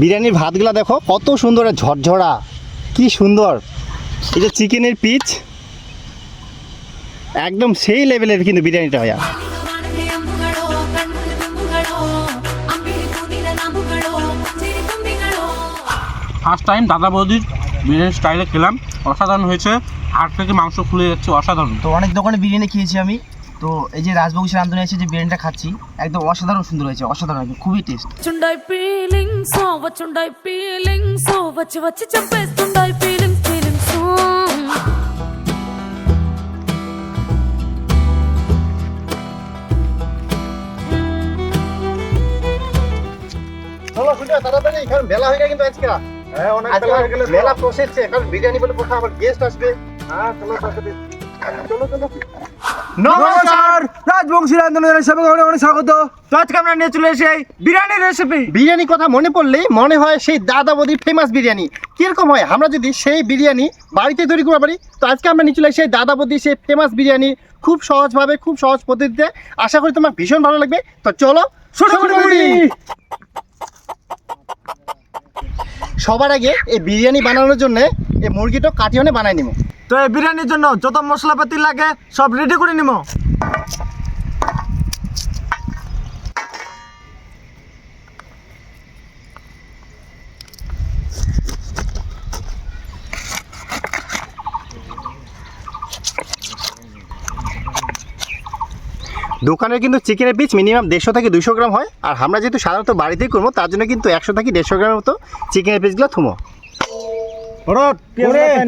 বিরিয়ানির ভাতগুলো দেখো কত সুন্দর ঝরঝরা কি সুন্দর। এই যে চিকেনের পিচ একদম সেই লেভেলের কিন্তু বিরিয়ানিটা হয় ফার্স্ট টাইম দাদা বৌদির বিরিয়ানির স্টাইলে খেলাম। অসাধারণ হয়েছে। হাট থেকে মাংস খুলে যাচ্ছে অসাধারণ। তো অনেক দোকানে বিরিয়ানি খেয়েছি আমি। তো এই যে রাজবংশী রান্ধনে এসে যে বিরিয়ানিটা খাচ্ছি একদম অসাধারণ সুন্দর হয়েছে অসাধারণ একদম খুবই টেস্ট చుండాయి ఫీలింగ్స్ వచ్చుండాయి ఫీలింగ్స్ వచ్చి వచ్చి చంపేస్తుండాయి ఫీలింగ్స్ ఫీలింగ్స్ চলো শুনে তাড়াতাড়ি কারণ বেলা হয়ে গেছে কিন্তু আজকে হ্যাঁ অনেক আজকে বেলা হয়ে গেলে মেলা প্রসেসছে কারণ বিরিয়ানি বলে কোথাও আবার গেস্ট আসবে হ্যাঁ চলো তাড়াতাড়ি চলো চলো নমস্কার। রাজবংশী রান্ধনে সবাইকে অনেক অনেক স্বাগত। তো আজকে আমরা নিয়ে চলে এসে বিরিয়ানির রেসিপি বিরিয়ানি কথা মনে পড়লেই মনে হয় সেই দাদা বৌদির ফেমাস বিরিয়ানি। কীরকম হয়? আমরা যদি সেই বিরিয়ানি বাড়িতে তৈরি করতে পারি তো আজকে আমরা নিয়ে চলে সেই দাদা বৌদির সেই ফেমাস বিরিয়ানি। খুব সহজভাবে খুব সহজ পদ্ধতিতে। আশা করি তোমার ভীষণ ভালো লাগবে। তো চলো শুরু করি সবার আগে এই বিরিয়ানি বানানোর জন্য এই মুরগিটা কাটিয়ে বানাই নিব। তো এই বিরিয়ানির জন্য যত মশলাপাতি লাগে সব রেডি করে নিব দোকানে কিন্তু চিকেনের পিস মিনিমাম দেড়শো থেকে দুশো গ্রাম হয়। আর আমরা যেহেতু সাধারণত বাড়িতেই করব তার জন্য কিন্তু একশো থেকে দেড়শো গ্রামের মতো চিকেনের পিসগুলো থুমো।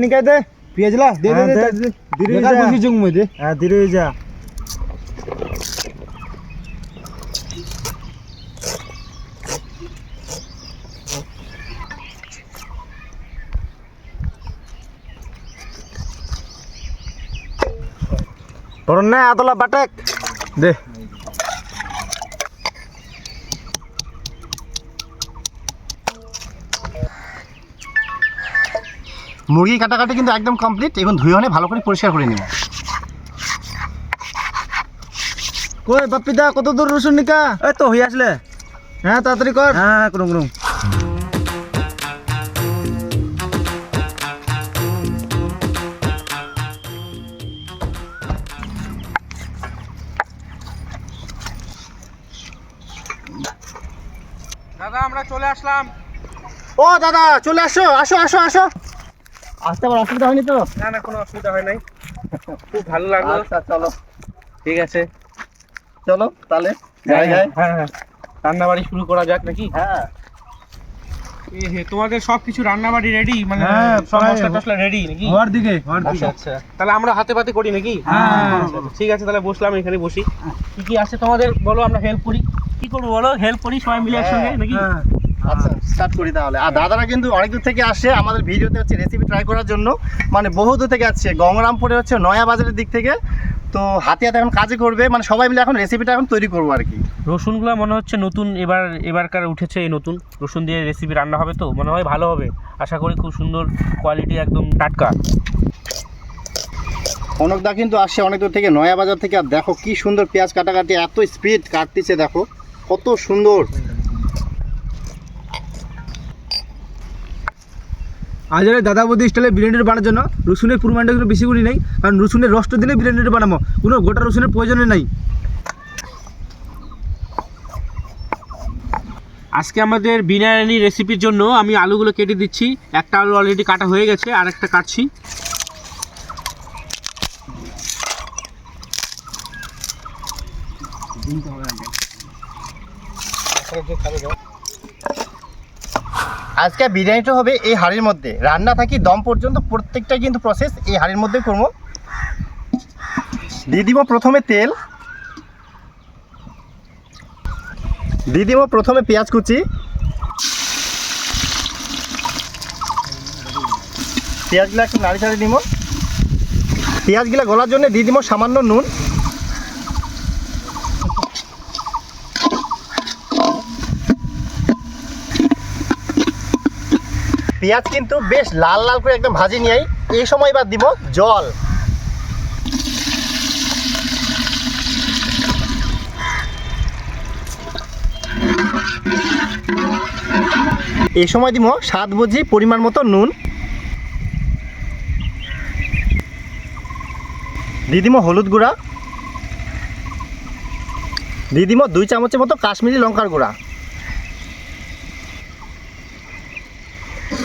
নিকাই দে। পেঁয়াজলা দে দে দে ধীরে যা বুঝি জুং মই দে হ্যাঁ ধীরে যা তোর না আদলা বাটেক দে মুরগি কাটাকাটি কিন্তু একদম কমপ্লিট এখন ধুয়ে হলে ভালো করে পরিষ্কার করে নিব। কই বাপ্পিদা কত দূর রসুন নিকা? এই তো হই আসলে। হ্যাঁ তাড়াতাড়ি কর। হ্যাঁ করুম করুম। দাদা আমরা চলে আসলাম। ও দাদা চলে আসো আসো আসো আসো। আসতে আবার অসুবিধা হয়নি তো? না না কোনো অসুবিধা হয় নাই। খুব ভালো লাগল। আচ্ছা চলো। ঠিক আছে। চলো তাহলে। যাই যাই। হ্যাঁ হ্যাঁ। রান্না বাড়ি শুরু করা যাক নাকি? হ্যাঁ। তোমাদের সব কিছু রান্না বাড়ি রেডি মানে হ্যাঁ, সব মশলা টসলা রেডি নাকি? হওয়ার দিকে হওয়ার আচ্ছা আচ্ছা। তাহলে আমরা হাতে পাতে করি নাকি? হ্যাঁ। আচ্ছা, আচ্ছা, ঠিক আছে তাহলে বসলাম এখানে বসি। কি কি আছে তোমাদের? বলো আমরা হেল্প করি। কি করব বলো? হেল্প করি সবাই মিলে একসঙ্গে নাকি? হ্যাঁ। আচ্ছা স্টার্ট করি তাহলে। আর দাদারা কিন্তু অনেক দূর থেকে আসে আমাদের ভিডিওতে হচ্ছে রেসিপি ট্রাই করার জন্য। মানে বহু দূর থেকে আসছে। গঙ্গরামপুরে হচ্ছে নয়া বাজারের দিক থেকে। তো হাতে হাতে এখন কাজে করবে। মানে সবাই মিলে এখন রেসিপিটা এখন তৈরি করব আর কি। রসুনগুলো মনে হচ্ছে নতুন। এবার এবারকার উঠেছে এই নতুন। রসুন দিয়ে রেসিপি রান্না হবে তো? মনে হয় ভালো হবে। আশা করি খুব সুন্দর কোয়ালিটি একদম টাটকা। অনেকদা কিন্তু আসছে অনেক দূর থেকে নয়া বাজার থেকে। আর দেখো কি সুন্দর পেঁয়াজ কাটাকাটি এত স্পিড কাটতেছে দেখো। কত সুন্দর। আজ এই দাদা বৌদি স্টাইলে বিরিয়ানিটা বানার জন্য রসুনের পরিমাণটা কিন্তু বেশি করি নেই, কারণ রসুনের রসটা দিলে বিরিয়ানিটা বানাবো। কোনো গোটা রসুনের প্রয়োজনে নাই। আজকে আমাদের বিরিয়ানি রেসিপির জন্য আমি আলুগুলো কেটে দিচ্ছি। একটা আলু অলরেডি কাটা হয়ে গেছে আর একটা কাটছি। আজকে বিরিয়ানিটা হবে এই হাঁড়ির মধ্যে। রান্না থাকি দম পর্যন্ত প্রত্যেকটা কিন্তু প্রসেস এই হাঁড়ির মধ্যে করব। দিয়ে দিব প্রথমে তেল। দিয়ে দিব প্রথমে পেঁয়াজ কুচি। পেঁয়াজগুলো একটু নাড়ি ছাড়ি দিব পেঁয়াজগুলো গলার জন্য দিয়ে দিব সামান্য নুন। পেঁয়াজ কিন্তু বেশ লাল লাল করে একদম ভাজি নিয়ে এই সময় এবার দিব জল। এই সময় দিব সাত বুঝি পরিমাণ মতো নুন। দিয়ে দিব হলুদ গুঁড়া। দিয়ে দিব দুই চামচের মতো কাশ্মীরি লঙ্কার গুঁড়া।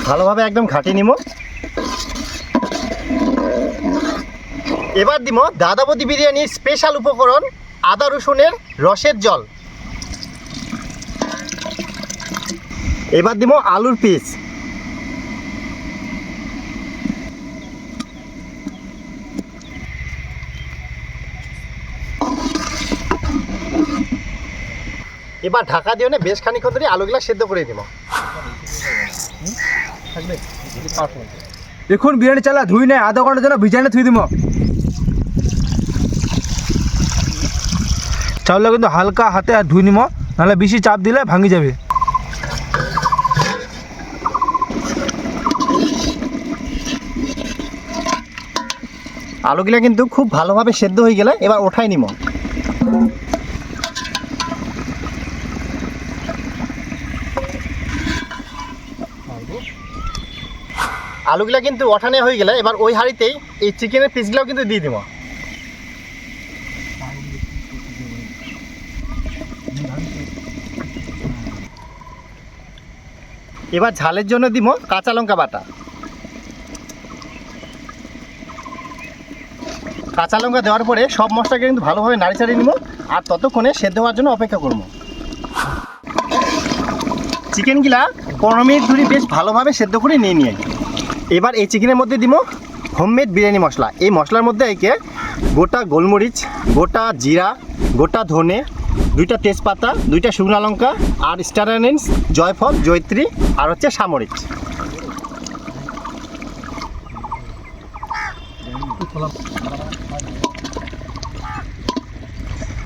ভালোভাবে একদম ঘাটিয়ে নিব এবার দিব দাদাবতী বিরিয়ানির স্পেশাল উপকরণ, আদা রসুনের রসের জল। এবার দিব আলুর পিস এবার ঢাকা দিয়ে বেশ খানিক্ষণ ধরে আলুগুলা সেদ্ধ করে দিব এখন বিরিয়ানি চালা ধুই নেয় আধা ঘণ্টার জন্য ভিজানে থুই দিব চাউলটা কিন্তু হালকা হাতে আর ধুই নিব নাহলে বেশি চাপ দিলে ভাঙি যাবে। আলুগুলা কিন্তু খুব ভালোভাবে সেদ্ধ হয়ে গেলে এবার ওঠাই নিব আলুগুলা কিন্তু ওঠানে হয়ে গেলে এবার ওই হাঁড়িতেই এই চিকেনের পিসগুলাও কিন্তু দিয়ে দিব। এবার ঝালের জন্য দিব কাঁচা লঙ্কা বাটা। কাঁচা লঙ্কা দেওয়ার পরে সব মশলাকে কিন্তু ভালোভাবে নাড়ি চাড়িয়ে নিব আর ততক্ষণে সেদ্ধ হওয়ার জন্য অপেক্ষা করব। চিকেনগুলা পনেরো মিনিট ধরে বেশ ভালোভাবে সেদ্ধ করে নিয়ে নিয়ে এবার এই চিকেনের মধ্যে দিব হোমমেড বিরিয়ানি মশলা। এই মশলার মধ্যে একে গোটা গোলমরিচ, গোটা জিরা, গোটা ধনে, দুইটা তেজপাতা, দুইটা শুকনো লঙ্কা আর স্টার জয়ফল, জয়ত্রী আর হচ্ছে সামরিচ।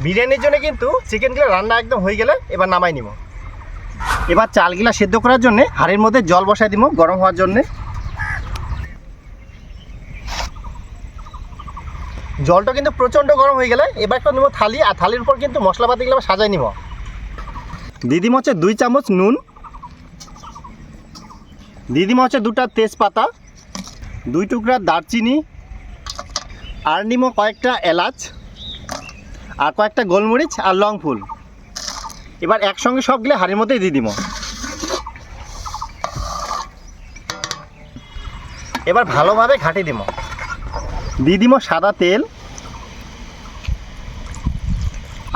বিরিয়ানির জন্য কিন্তু চিকেনগুলো রান্না একদম হয়ে গেলে এবার নামাই নিব। এবার চালগুলা সেদ্ধ করার জন্য হাঁড়ির মধ্যে জল বসাই দিব গরম হওয়ার জন্যে। জলটা কিন্তু প্রচণ্ড গরম হয়ে গেলে এবার একটা নেব থালি, আর থালির উপর কিন্তু মশলাপাতিগুলো সাজাই নিব। দিদিম দুই চামচ নুন দিদিম হচ্ছে দুটা তেজপাতা, দুই টুকরা দারচিনি, আর নিব কয়েকটা এলাচ, আর কয়েকটা গোলমরিচ আর লং ফুল। এবার একসঙ্গে সবগুলো হাড়ির মধ্যে দিয়ে এবার ভালোভাবে ঘাটি দিব। দিয়ে দিব সাদা তেল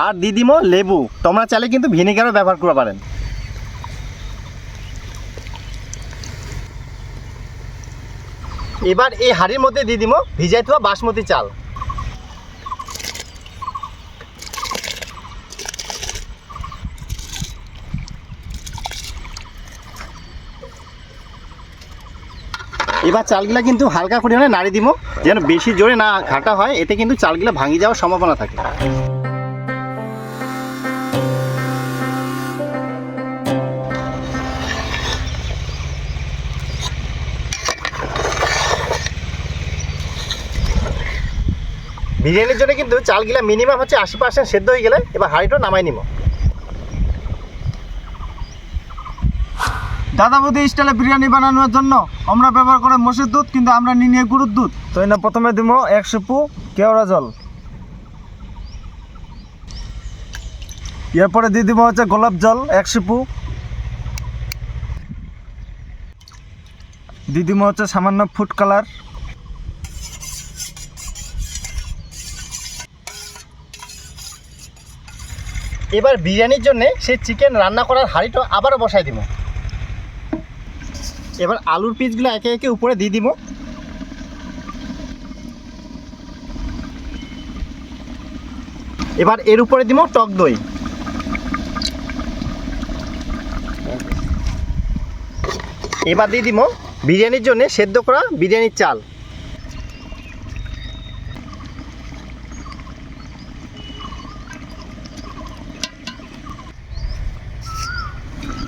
আর দিয়ে দিব লেবু। তোমরা চাইলে কিন্তু ভিনেগারও ব্যবহার করতে পারেন। এবার এই হাড়ির মধ্যে দিয়ে ভিজাই থোয়া বাসমতি চাল। এবার চালগুলা কিন্তু হালকা করে নাড়ি দিব যেন বেশি জোরে না ঘাটা হয়, এতে কিন্তু চালগুলা ভাঙি যাওয়ার সম্ভাবনা থাকে। বিরিয়ানির জন্য কিন্তু চালগুলা মিনিমাম হচ্ছে আশি পার্সেন্ট সেদ্ধ হয়ে গেলে এবার হাঁড়িটা নামাই নিব। দাদাবদি স্টাইলে বিরিয়ানি বানানোর জন্য আমরা ব্যবহার করে মসুর দুধ, কিন্তু আমরা নিয়ে নিয়ে গরুর দুধ। তো এনে প্রথমে দিব একশো পু কেওড়া জল। এরপরে দিয়ে দিব হচ্ছে গোলাপ জল, একশো পু। দিয়ে দিব হচ্ছে সামান্য ফুড কালার এবার বিরিয়ানির জন্য সেই চিকেন রান্না করার হাঁড়িটা আবারও বসাই দিব। এবার আলুর পিসগুলো একে একে উপরে দিয়ে দিব। এবার এর উপরে দিব টক দই। এবার দিয়ে দিব বিরিয়ানির জন্য সেদ্ধ করা বিরিয়ানির চাল।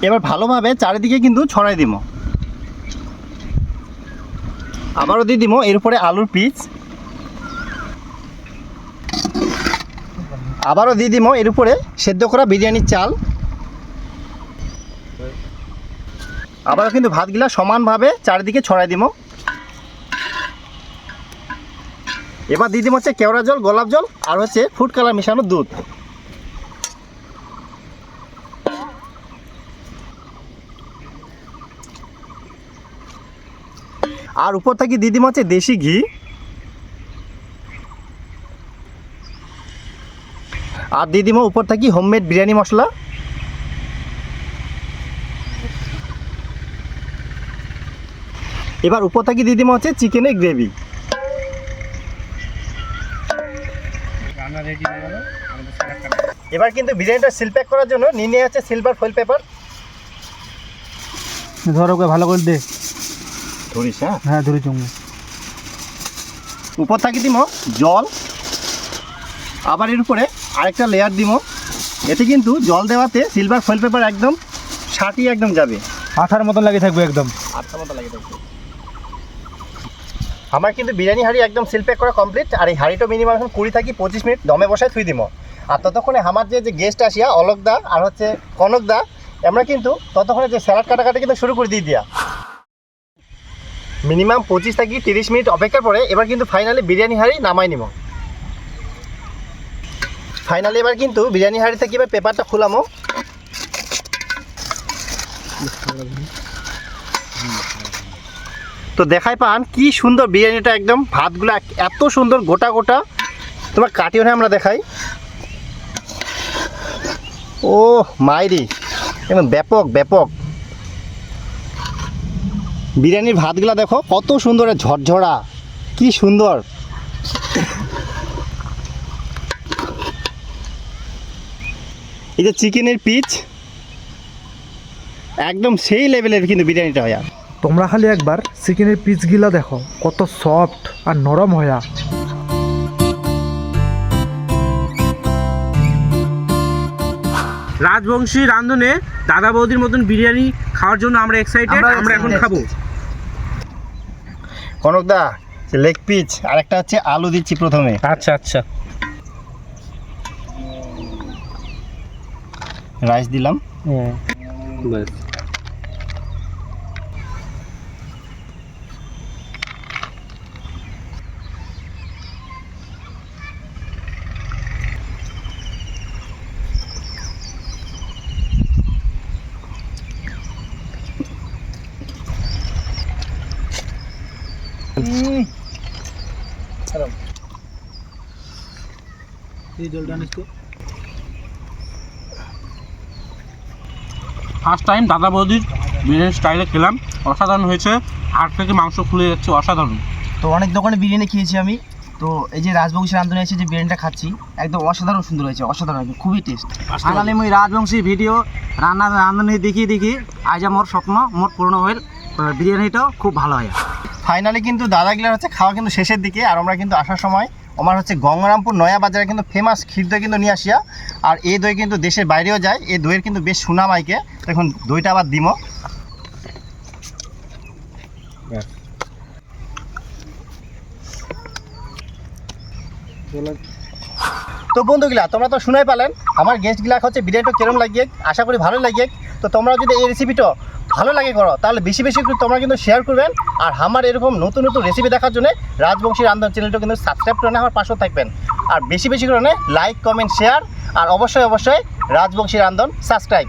এবার ভালোভাবে চারিদিকে কিন্তু ছড়াই দিব আবারও দিয়ে দিব এর উপরে আলুর পিস। আবারও দিয়ে দিব এর উপরে সেদ্ধ করা বিরিয়ানির চাল। আবারও কিন্তু ভাতগুলা সমানভাবে চারিদিকে ছড়াই দিব এবার দিয়ে দিব হচ্ছে কেওড়া জল, গোলাপ জল আর হচ্ছে ফুড কালার মেশানো দুধ। আর উপর থেকে দিব হচ্ছে দেশি ঘি। আর দিয়ে দিব উপর থেকে হোমমেড বিরিয়ানি মশলা। এবার উপর থাকি দিয়ে দিব হচ্ছে চিকেনের গ্রেভি এবার কিন্তু বিরিয়ানিটা সিল প্যাক করার জন্য নিয়ে নিয়ে আছে সিলভার ফয়েল পেপার ধর ভালো করে দে। ধরিস হ্যাঁ? হ্যাঁ ধরে উপর থাকি দিব জল আবার এর উপরে আরেকটা লেয়ার দিব এতে কিন্তু জল দেওয়াতে সিলভার ফয়েল পেপার একদম সাটিয়ে একদম যাবে। আঠার মতন লাগে থাকবে একদম। আটটা মতো লাগে থাকবে। আমার কিন্তু বিরিয়ানি হাঁড়ি একদম সিল প্যাক করা কমপ্লিট আর এই হাঁড়িটা মিনিমাম এখন কুড়ি থাকি পঁচিশ মিনিট দমে বসায় থুই দিব আর ততক্ষণে আমার যে যে গেস্ট আসিয়া অলোক দা আর হচ্ছে কনক দা আমরা কিন্তু ততক্ষণে যে স্যালাড কাটাকাটি কিন্তু শুরু করে দিয়ে দিয়া। মিনিমাম পঁচিশ থেকে তিরিশ মিনিট অপেক্ষার পরে এবার কিন্তু ফাইনালি বিরিয়ানি হাঁড়ি নামাই নিব ফাইনালি এবার কিন্তু বিরিয়ানি হাঁড়ি থেকে এবার পেপারটা খুলামো। তো দেখাই পান কি সুন্দর বিরিয়ানিটা একদম, ভাতগুলো এত সুন্দর গোটা গোটা। তোমার কাটিও না আমরা দেখাই। ও মাইরি, একদম ব্যাপক ব্যাপক। বিরিয়ানির ভাতগুলো দেখো কত সুন্দর ঝরঝরা। কি সুন্দর। এই যে চিকেনের পিচ একদম সেই লেভেলের কিন্তু বিরিয়ানিটা হয় তোমরা খালি একবার চিকেনের পিসগুলা দেখো কত সফট আর নরম হয়া রাজবংশী রান্ধনে দাদা বৌদির মতন বিরিয়ানি খাওয়ার জন্য আমরা এক্সাইটেড আমরা আমরা এখন খাব। কনক দা লেগ পিচ আর একটা হচ্ছে আলু দিচ্ছি প্রথমে। আচ্ছা আচ্ছা। রাইস দিলাম। হ্যাঁ এই ফার্স্ট টাইম দাদা বৌদির বিরিয়ানি স্টাইলে খেলাম। অসাধারণ হয়েছে। হাট থেকে মাংস খুলে যাচ্ছে অসাধারণ। তো অনেক দোকানে বিরিয়ানি খেয়েছি আমি। তো এই যে রাজবংশী রান্ধনে এসে যে বিরিয়ানিটা খাচ্ছি একদম অসাধারণ সুন্দর হয়েছে অসাধারণ খুবই টেস্ট ফাইনালি মুই রাজবংশী ভিডিও রান্না রাঁধুনি দেখি দেখি। আজ মোর স্বপ্ন মোর পূর্ণ হইল বিরিয়ানিটাও খুব ভালো হয়। ফাইনালি কিন্তু দাদাগুলোর হচ্ছে খাওয়া কিন্তু শেষের দিকে, আর আমরা কিন্তু আসার সময় আমার হচ্ছে গঙ্গারামপুর নয়া বাজারে কিন্তু ফেমাস ক্ষীর দই কিন্তু নিয়ে আসিয়া, আর এই দই কিন্তু দেশের বাইরেও যায়, এই দইয়ের কিন্তু বেশ সুনাম আইকে। তো এখন দইটা আবার দিমো তো বন্ধুগুলা, তোমরা তো শুনাই পালেন, আমার গেস্টগুলা হচ্ছে বিরিয়ানিটা কেরম লাগিয়ে আশা করি ভালো লাগিয়ে তো তোমরা যদি এই রেসিপিটা ভালো লাগে করো, তাহলে বেশি বেশি তোমরা কিন্তু শেয়ার করবেন। আর আমার এরকম নতুন নতুন রেসিপি দেখার জন্য রাজবংশী রান্ধন চ্যানেলটা কিন্তু সাবস্ক্রাইব করে আমার পাশেও থাকবেন। আর বেশি বেশি করে লাইক কমেন্ট শেয়ার আর অবশ্যই অবশ্যই রাজবংশী রান্ধন সাবস্ক্রাইব